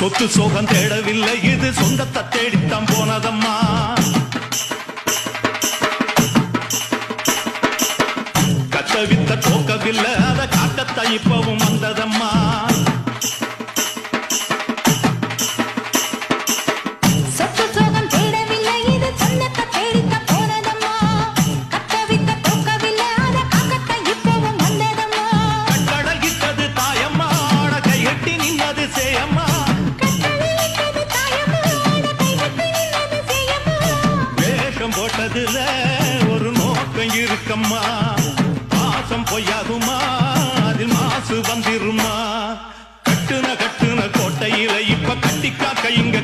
சொத்து சோகம் தேடவில்லை இது சொந்தத்தை தேடித்தான் போனதம்மா. கத்தவித்த தோக்கவில்லை அதை காட்டத்தை இப்பவும் வந்ததம்மா. பார்த்ததுல ஒரு நோக்கம் இருக்கம்மா. பாசம் பொய்யாகுமா? அதில் மாசு வந்திருமா? கட்டுன கட்டுன கோட்டையில இப்ப கட்டிக்கா கைங்க